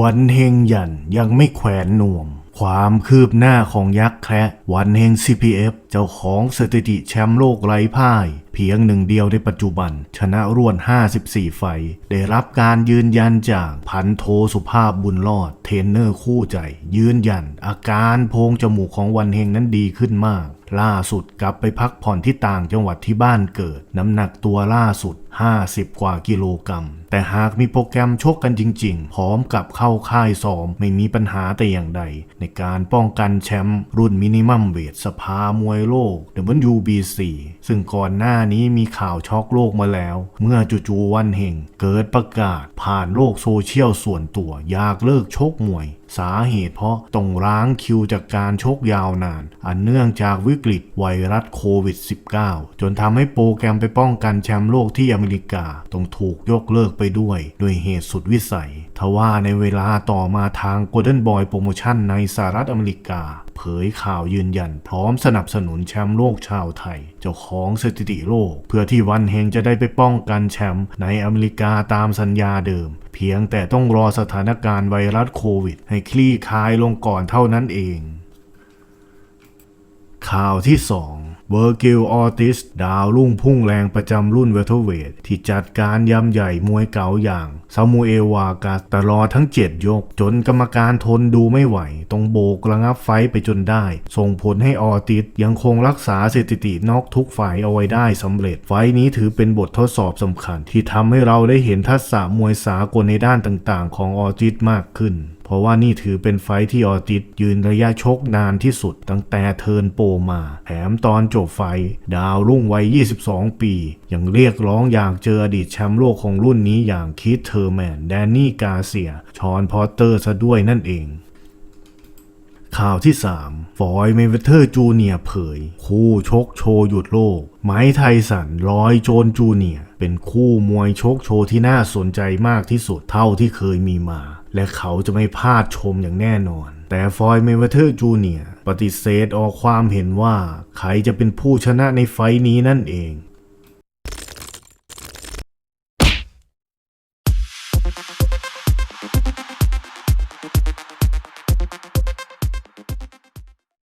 วันเฮงยันยังไม่แขวนนวม ความคืบหน้าของยักษ์แคระวันเฮง CPF เจ้าของสถิติแชมป์โลกไร้พ่าย เพียงหนึ่งเดียวในปัจจุบัน ชนะรวด 54 ไฟ ได้รับการยืนยันจากพันโทสุภาพบุญรอด เทรนเนอร์คู่ใจ ยืนยัน อาการโพงจมูกของวันเฮงนั้นดีขึ้นมาก ล่าสุดกลับไปพักผ่อนที่ต่างจังหวัดที่บ้านเกิด น้ำหนักตัวล่าสุด 50 กว่ากิโลกรัม แต่หากมีโปรแกรมชกกันจริง ๆ พร้อมกับเข้าค่ายซ้อมไม่มีปัญหาแต่อย่างใด ในการป้องกันแชมป์รุ่นมินิมัมเวทสภามวยโลก WBC ซึ่งก่อนหน้านี้มีข่าวช็อกโลกมาแล้ว เมื่อจู่ๆวันเฮงเกิดประกาศผ่านโลกโซเชียลส่วนตัวอยากเลิกชกมวยสาเหตุเพราะต้องล้างคิวจากการชกยาวนาน อันเนื่องจากวิกฤตไวรัสโควิด -19 จนทำให้โปรแกรมไปป้องกันแชมป์โลกที่อเมริกาต้องถูกยกเลิกไปด้วยด้วยเหตุสุดวิสัย ทว่าในเวลาต่อมาทาง Golden Boy Promotion ในสหรัฐอเมริกา เผยข่าวยืนยัน พร้อมสนับสนุนแชมป์โลกชาวไทย เจ้าของสถิติโลก เพื่อที่วันเฮงจะได้ไปป้องกันแชมป์ในอเมริกาตามสัญญาเดิม เพียงแต่ต้องรอสถานการณ์ไวรัสโควิด ให้คลี่คลายลงก่อนเท่านั้นเอง ข่าวที่ 2 เวอร์กิลออติส ดาวรุ่งพุ่งแรงประจำรุ่นเวทเทอร์เวทที่จัดการยำใหญ่มวยเก๋าอย่างซามูเอลวากาตลอดทั้ง 7 ยก จนกรรมการทนดูไม่ไหวต้องโบกระงับไฟไปจนได้ ส่งผลให้ออติสยังคงรักษาสถิตินอกทุกฝ่ายเอาไว้ได้สำเร็จ ไฟนี้ถือเป็นบททดสอบสำคัญ ที่ทำให้เราได้เห็นทักษะมวยสากลในด้านต่างๆ ของออติสมากขึ้น เพราะว่านี่ถือเป็นไฟที่ออติสยืนระยะชกนานที่สุดตั้งแต่เทิร์นโปมา แถมตอนจบไฟ ดาวรุ่งวัย 22 ปี ยังเรียกร้องอยากเจออดีตแชมป์โลกของรุ่นนี้อย่างคิดเทอร์แมน แดนนี่กาเซีย ชอนพอตเตอร์ซะด้วยนั่นเองข่าวที่ 3 ฟอยเมเวเทอร์จูเนียเผย คู่ชกโชว์หยุดโลก ไม้ไทสันร้อยโจนจูเนียเป็นคู่มวยชกโชว์ที่น่าสนใจมากที่สุดเท่าที่เคยมีมา และเขาจะไม่พลาดชมอย่างแน่นอน แต่ฟอยเมเวเทอร์จูเนียร์ปฏิเสธออกความเห็นว่า ใครจะเป็นผู้ชนะในไฟท์นี้นั่นเอง